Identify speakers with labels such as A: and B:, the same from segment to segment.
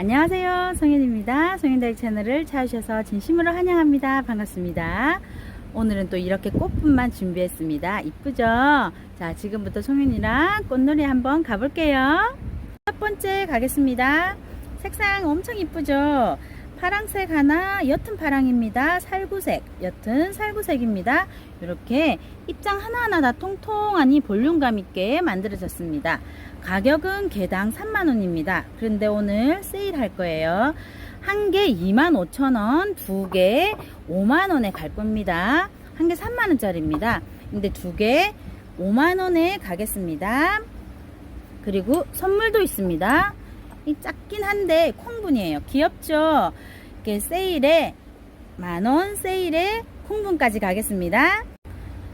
A: 안녕하세요. 성현입니다. 성현다육 채널을 찾으셔서 진심으로 환영합니다. 반갑습니다. 오늘은 또 이렇게 꽃분만 준비했습니다. 이쁘죠? 자, 지금부터 송현이랑 꽃놀이 한번 가볼게요. 첫 번째 가겠습니다. 색상 엄청 이쁘죠? 파랑색 하나, 옅은 파랑입니다. 살구색, 옅은 살구색입니다. 이렇게 입장 하나하나 다 통통하니 볼륨감 있게 만들어졌습니다. 가격은 개당 3만원입니다. 그런데 오늘 세일 할 거예요. 한 개 25,000원, 두 개 5만원에 갈 겁니다. 한 개 3만원짜리입니다. 근데 두 개 5만원에 가겠습니다. 그리고 선물도 있습니다. 이 작긴 한데 콩분이에요. 귀엽죠? 이렇게 세일에 만원 세일에 콩분까지 가겠습니다.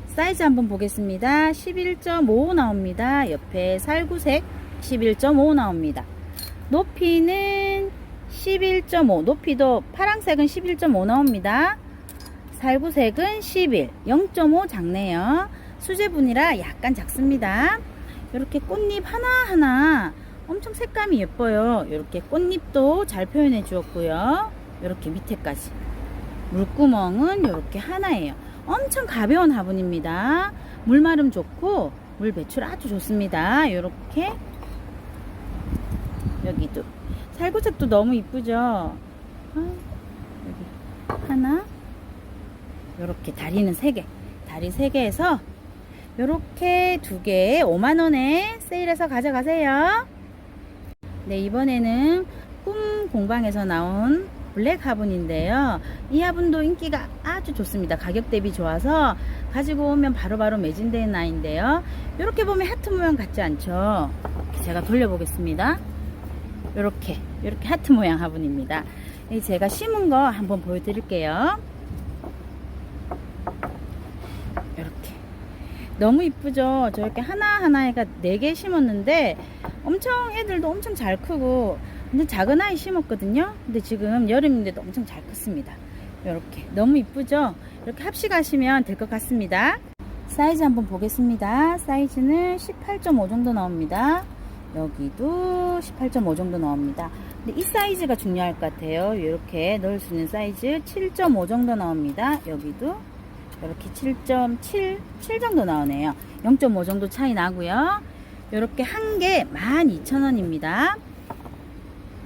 A: 사이즈 한번 보겠습니다. 11.5 나옵니다. 옆에 살구색 11.5 나옵니다. 높이는 11.5 높이도 파랑색은 11.5 나옵니다. 살구색은 11 0.5 작네요. 수제분이라 약간 작습니다. 이렇게 꽃잎 하나하나 엄청 색감이 예뻐요. 이렇게 꽃잎도 잘 표현해 주었고요. 이렇게 밑에까지. 물구멍은 이렇게 하나예요. 엄청 가벼운 화분입니다. 물마름 좋고 물 배출 아주 좋습니다. 이렇게 여기도 살구색도 너무 이쁘죠. 아, 여기 하나 이렇게 다리는 세 개, 다리 세 개에서 이렇게 두 개에 5만 원에 세일해서 가져가세요. 네 이번에는 꿈 공방에서 나온 블랙 화분인데요. 이 화분도 인기가 아주 좋습니다. 가격 대비 좋아서 가지고 오면 바로 바로 매진되는 아이인데요. 이렇게 보면 하트 모양 같지 않죠? 제가 돌려보겠습니다. 이렇게 이렇게 하트 모양 화분입니다. 이 제가 심은 거 한번 보여드릴게요. 이렇게 너무 이쁘죠? 저렇게 하나하나가 4개 심었는데 엄청 애들도 엄청 잘 크고 근데 작은 아이 심었거든요. 근데 지금 여름인데도 엄청 잘 컸습니다. 이렇게 너무 이쁘죠? 이렇게 합식하시면 될 것 같습니다. 사이즈 한번 보겠습니다. 사이즈는 18.5 정도 나옵니다. 여기도 18.5 정도 나옵니다. 근데 이 사이즈가 중요할 것 같아요. 이렇게 넣을 수 있는 사이즈 7.5 정도 나옵니다. 여기도 이렇게 7.7, 7 정도 나오네요. 0.5 정도 차이 나고요. 이렇게 한 개 12,000원입니다.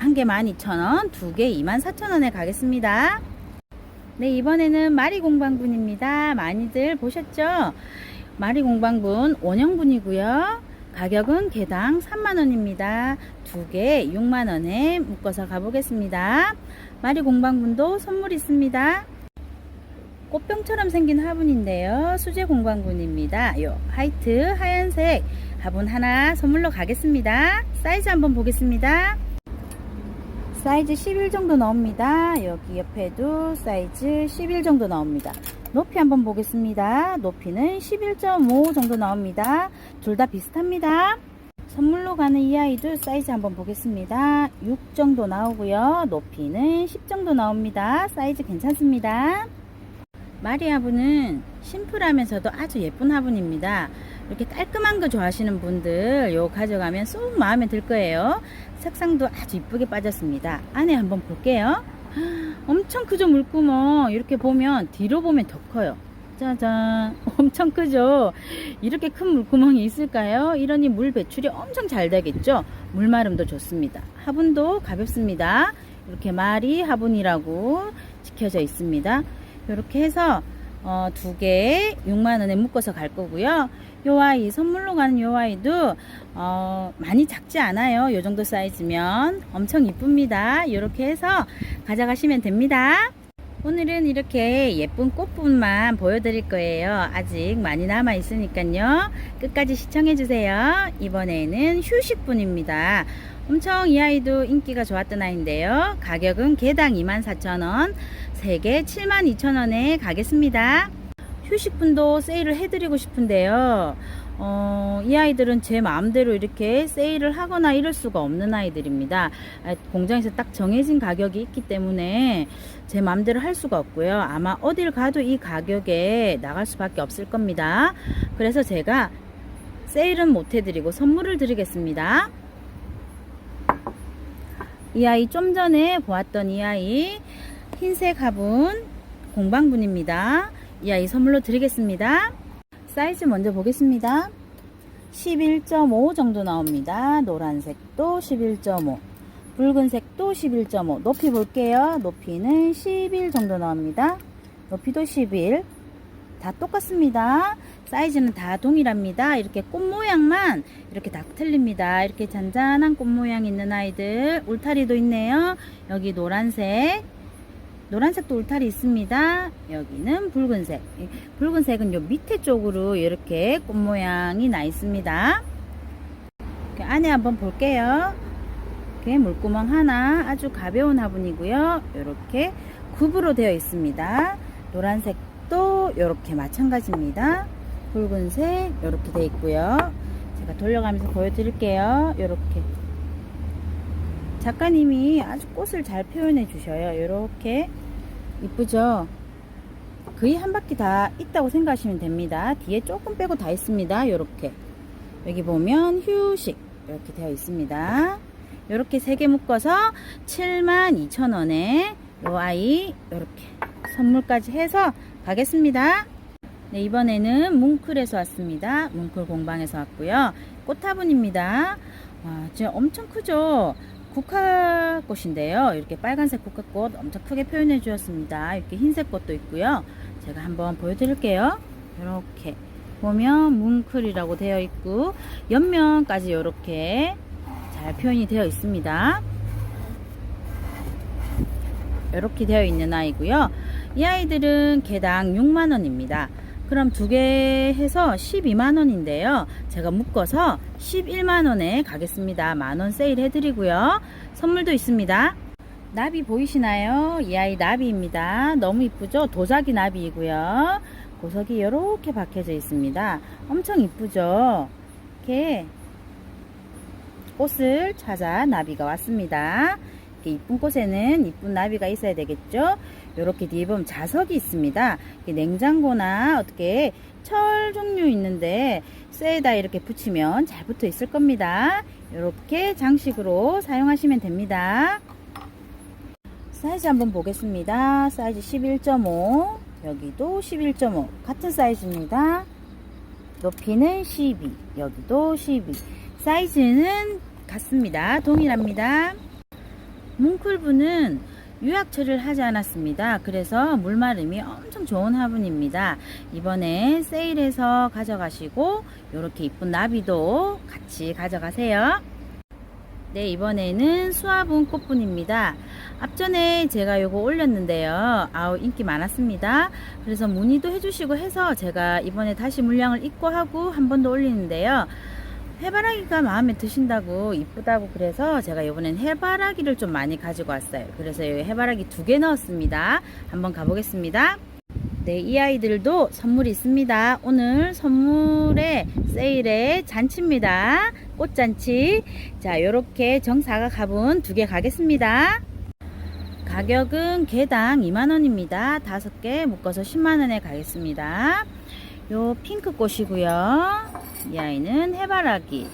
A: 한 개 12,000원, 두 개 24,000원에 가겠습니다. 네, 이번에는 마리공방분입니다. 많이들 보셨죠? 마리공방분 원형분이고요. 가격은 개당 3만원입니다. 두 개 6만원에 묶어서 가보겠습니다. 마리공방분도 선물 있습니다. 꽃병처럼 생긴 화분인데요. 수제 공방분입니다. 요 화이트 하얀색 화분 하나 선물로 가겠습니다. 사이즈 한번 보겠습니다. 사이즈 11 정도 나옵니다. 여기 옆에도 사이즈 11 정도 나옵니다. 높이 한번 보겠습니다. 높이는 11.5 정도 나옵니다. 둘 다 비슷합니다. 선물로 가는 이 아이도 사이즈 한번 보겠습니다. 6 정도 나오고요. 높이는 10 정도 나옵니다. 사이즈 괜찮습니다. 마리 화분은 심플하면서도 아주 예쁜 화분입니다. 이렇게 깔끔한 거 좋아하시는 분들 요 가져가면 쏙 마음에 들 거예요. 색상도 아주 이쁘게 빠졌습니다. 안에 한번 볼게요. 엄청 크죠 물구멍 이렇게 보면 뒤로 보면 더 커요. 짜잔 엄청 크죠 이렇게 큰 물구멍이 있을까요 이러니 물 배출이 엄청 잘 되겠죠 물마름도 좋습니다 화분도 가볍습니다 이렇게 말이 화분이라고 지켜져 있습니다 이렇게 해서 어, 두 개에 6만원에 묶어서 갈 거고요. 요 아이, 선물로 가는 요 아이도, 어, 많이 작지 않아요. 요 정도 사이즈면. 엄청 이쁩니다. 이렇게 해서 가져가시면 됩니다. 오늘은 이렇게 예쁜 꽃분만 보여드릴 거예요. 아직 많이 남아 있으니까요. 끝까지 시청해 주세요. 이번에는 휴식분입니다. 엄청 이 아이도 인기가 좋았던 아이인데요. 가격은 개당 24,000원, 3개 72,000원에 가겠습니다. 휴식분도 세일을 해드리고 싶은데요. 어, 이 아이들은 제 마음대로 이렇게 세일을 하거나 이럴 수가 없는 아이들입니다. 아, 공장에서 딱 정해진 가격이 있기 때문에 제 마음대로 할 수가 없고요. 아마 어딜 가도 이 가격에 나갈 수밖에 없을 겁니다. 그래서 제가 세일은 못 해드리고 선물을 드리겠습니다. 이 아이 좀 전에 보았던 이 아이 흰색 화분 공방분입니다. 이 아이 선물로 드리겠습니다. 사이즈 먼저 보겠습니다. 11.5 정도 나옵니다. 노란색도 11.5 붉은색도 11.5 높이 볼게요. 높이는 11 정도 나옵니다. 높이도 11 다 똑같습니다. 사이즈는 다 동일합니다. 이렇게 꽃 모양만 이렇게 다 틀립니다. 이렇게 잔잔한 꽃 모양 있는 아이들 울타리도 있네요. 여기 노란색 노란색도 울타리 있습니다. 여기는 붉은색. 이 붉은색은 요 밑에 쪽으로 이렇게 꽃 모양이 나 있습니다. 안에 한번 볼게요. 이렇게 물구멍 하나 아주 가벼운 화분이고요. 이렇게 굽으로 되어 있습니다. 노란색도 이렇게 마찬가지입니다. 붉은색 이렇게 되어 있고요. 제가 돌려가면서 보여드릴게요. 이렇게 작가님이 아주 꽃을 잘 표현해 주셔요. 이렇게 이쁘죠? 거의 한 바퀴 다 있다고 생각하시면 됩니다. 뒤에 조금 빼고 다 있습니다. 이렇게 여기 보면 휴식 이렇게 되어 있습니다. 이렇게 세 개 묶어서 72,000원에 요 아이 이렇게 선물까지 해서 가겠습니다. 네, 이번에는 뭉클에서 왔습니다. 뭉클 공방에서 왔고요. 꽃화분입니다. 와, 진짜 엄청 크죠? 국화꽃인데요. 이렇게 빨간색 국화꽃 엄청 크게 표현해 주었습니다. 이렇게 흰색 꽃도 있고요. 제가 한번 보여드릴게요. 이렇게 보면 뭉클이라고 되어 있고 옆면까지 이렇게 잘 표현이 되어 있습니다. 이렇게 되어 있는 아이고요. 이 아이들은 개당 6만원입니다. 그럼 두 개 해서 12만원인데요. 제가 묶어서 11만원에 가겠습니다. 만원 세일 해드리고요. 선물도 있습니다. 나비 보이시나요? 이 아이 나비입니다. 너무 이쁘죠? 도자기 나비이고요. 보석이 이렇게 박혀져 있습니다. 엄청 이쁘죠? 이렇게 꽃을 찾아 나비가 왔습니다. 이렇게 이쁜 꽃에는 이쁜 나비가 있어야 되겠죠? 이렇게 뒤에 보면 자석이 있습니다. 냉장고나 어떻게 철 종류 있는데 쇠에다 이렇게 붙이면 잘 붙어 있을 겁니다. 이렇게 장식으로 사용하시면 됩니다. 사이즈 한번 보겠습니다. 사이즈 11.5 여기도 11.5 같은 사이즈입니다. 높이는 12 여기도 12 사이즈는 같습니다. 동일합니다. 뭉클분은 유약 처리를 하지 않았습니다. 그래서 물마름이 엄청 좋은 화분입니다. 이번에 세일해서 가져가시고 이렇게 이쁜 나비도 같이 가져가세요. 네, 이번에는 수화분 꽃분입니다. 앞전에 제가 요거 올렸는데요. 아우, 인기 많았습니다. 그래서 문의도 해주시고 해서 제가 이번에 다시 물량을 입고 하고 한 번 더 올리는데요. 해바라기가 마음에 드신다고 이쁘다고 그래서 제가 이번엔 해바라기를 좀 많이 가지고 왔어요. 그래서 이 해바라기 두 개 넣었습니다. 한번 가보겠습니다. 네, 이 아이들도 선물이 있습니다. 오늘 선물에 세일에 잔치입니다. 꽃잔치. 자, 요렇게 정사각 화분 두 개 가겠습니다. 가격은 개당 2만원입니다. 다섯 개 묶어서 10만원에 가겠습니다. 요 핑크 꽃이고요. 이 아이는 해바라기.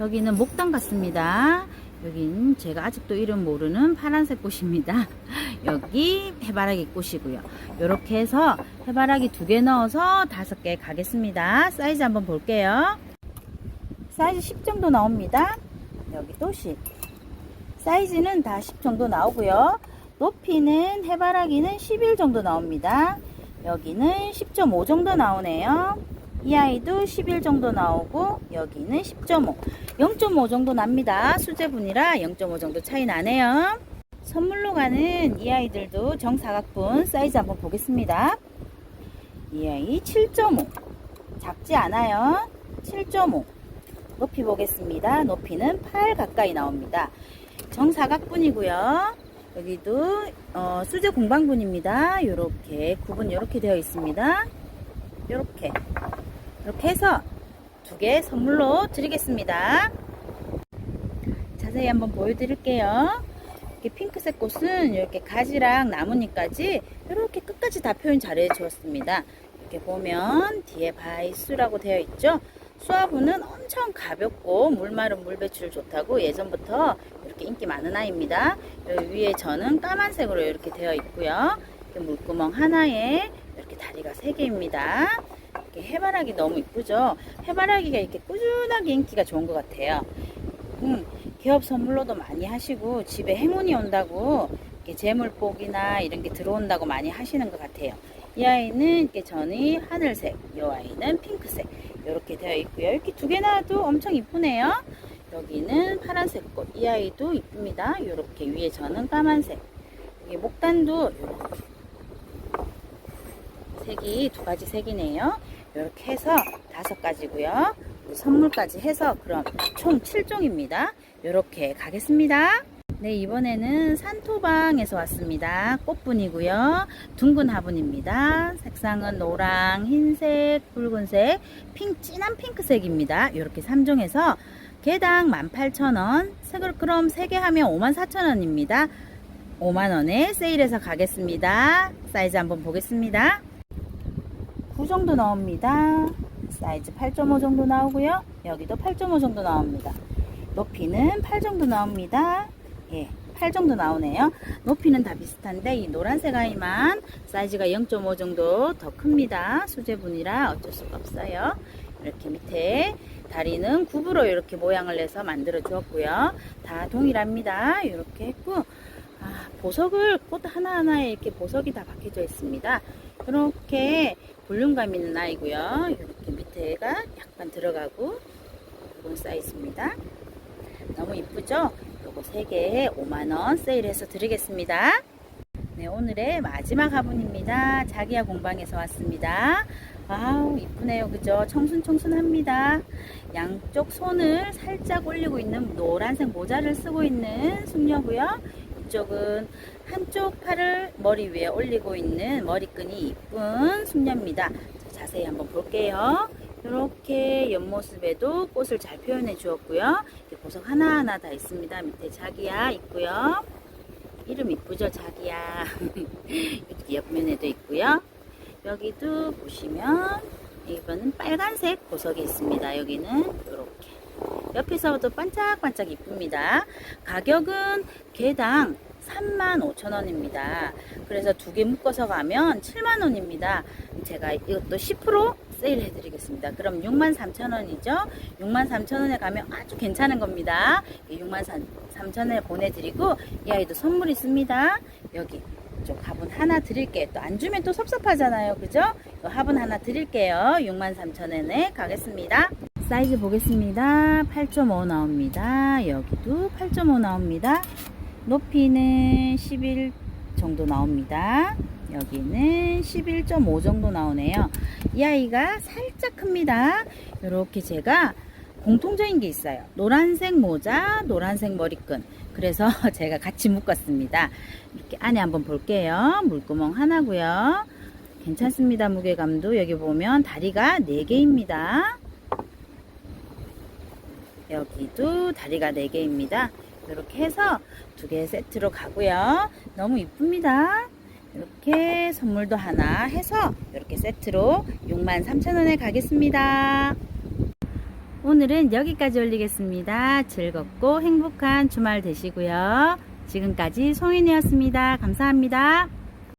A: 여기는 목당 같습니다. 여긴 제가 아직도 이름 모르는 파란색 꽃입니다. 여기 해바라기 꽃이고요. 이렇게 해서 해바라기 두 개 넣어서 다섯 개 가겠습니다. 사이즈 한번 볼게요. 사이즈 10 정도 나옵니다. 여기도 10. 사이즈는 다 10 정도 나오고요. 높이는 해바라기는 11 정도 나옵니다. 여기는 10.5 정도 나오네요. 이 아이도 11 정도 나오고 여기는 10.5 0.5 정도 납니다. 수제분이라 0.5 정도 차이 나네요. 선물로 가는 이 아이들도 정사각분 사이즈 한번 보겠습니다. 이 아이 7.5 작지 않아요. 7.5 높이 보겠습니다. 높이는 8 가까이 나옵니다. 정사각분이고요 여기도 어, 수제 공방분입니다 이렇게 구분 이렇게 되어 있습니다 이렇게 이렇게 해서 두 개 선물로 드리겠습니다. 자세히 한번 보여드릴게요. 이렇게 핑크색 꽃은 이렇게 가지랑 나뭇잎까지 이렇게 끝까지 다 표현 잘 해주었습니다. 이렇게 보면 뒤에 바이수라고 되어 있죠. 수화분은 엄청 가볍고 물마른 물 배출 좋다고 예전부터 이렇게 인기 많은 아이입니다. 위에 저는 까만색으로 이렇게 되어 있고요. 이렇게 물구멍 하나에 이렇게 다리가 세 개입니다. 이렇게 해바라기 너무 이쁘죠? 해바라기가 이렇게 꾸준하게 인기가 좋은 것 같아요. 음, 개업 선물로도 많이 하시고 집에 행운이 온다고 이렇게 재물복이나 이런 게 들어온다고 많이 하시는 것 같아요. 이 아이는 이렇게 전이 하늘색, 이 아이는 핑크색 이렇게 되어 있고요. 이렇게 두개 놔도 엄청 이쁘네요. 여기는 파란색 꽃, 이 아이도 이쁩니다. 이렇게 위에 저는 까만색. 이게 목단도 이렇게 색이 두 가지 색이네요. 이렇게 해서 다섯 가지고요. 선물까지 해서 그럼 총 7종입니다. 이렇게 가겠습니다. 네, 이번에는 산토방에서 왔습니다. 꽃분이고요. 둥근 화분입니다. 색상은 노랑, 흰색, 붉은색, 핑, 진한 핑크색입니다. 이렇게 3종에서 개당 18,000원, 색을 그럼 3개 하면 54,000원입니다. 5만원에 세일해서 가겠습니다. 사이즈 한번 보겠습니다. 9 정도 나옵니다. 사이즈 8.5 정도 나오고요. 여기도 8.5 정도 나옵니다. 높이는 8 정도 나옵니다. 예, 8 정도 나오네요. 높이는 다 비슷한데 이 노란색 아이만 사이즈가 0.5 정도 더 큽니다. 수제분이라 어쩔 수가 없어요. 이렇게 밑에 다리는 굽으로 이렇게 모양을 내서 만들어 주었고요. 다 동일합니다. 이렇게 했고 아, 보석을 꽃 하나하나에 이렇게 보석이 다 박혀져 있습니다. 이렇게 볼륨감 있는 아이고요. 이렇게 밑에가 약간 들어가고 이런 사이즈입니다. 너무 이쁘죠? 요거 3개에 5만원 세일해서 드리겠습니다. 네, 오늘의 마지막 화분입니다. 자기야 공방에서 왔습니다. 아우, 이쁘네요. 그죠? 청순청순합니다. 양쪽 손을 살짝 올리고 있는 노란색 모자를 쓰고 있는 숙녀고요. 이쪽은 한쪽 팔을 머리 위에 올리고 있는 머리끈이 이쁜 숙녀입니다. 자, 자세히 한번 볼게요. 이렇게 옆모습에도 꽃을 잘 표현해 주었고요. 보석 하나하나 다 있습니다. 밑에 자기야 있고요. 이름 이쁘죠, 자기야. 옆면에도 있고요. 여기도 보시면 이거는 빨간색 보석이 있습니다. 여기는 이렇게. 옆에서도 반짝반짝 이쁩니다. 가격은 개당 35,000원입니다. 그래서 두 개 묶어서 가면 7만원입니다. 제가 이것도 10% 세일 해드리겠습니다. 그럼 63,000원이죠? 63,000원에 가면 아주 괜찮은 겁니다. 63,000원에 보내드리고 이 아이도 선물 있습니다. 여기 쪽 화분 하나 드릴게요. 또 안 주면 또 섭섭하잖아요. 그죠? 이 화분 하나 드릴게요. 63,000원에 가겠습니다. 사이즈 보겠습니다. 8.5 나옵니다. 여기도 8.5 나옵니다. 높이는 11 정도 나옵니다. 여기는 11.5 정도 나오네요. 이 아이가 살짝 큽니다. 이렇게 제가 공통적인 게 있어요. 노란색 모자, 노란색 머리끈. 그래서 제가 같이 묶었습니다. 이렇게 안에 한번 볼게요. 물구멍 하나고요. 괜찮습니다. 무게감도 여기 보면 다리가 4개입니다. 여기도 다리가 4개입니다. 이렇게 해서 두 개 세트로 가고요. 너무 이쁩니다. 이렇게 선물도 하나 해서 이렇게 세트로 63,000원에 가겠습니다. 오늘은 여기까지 올리겠습니다. 즐겁고 행복한 주말 되시고요. 지금까지 송인이었습니다. 감사합니다.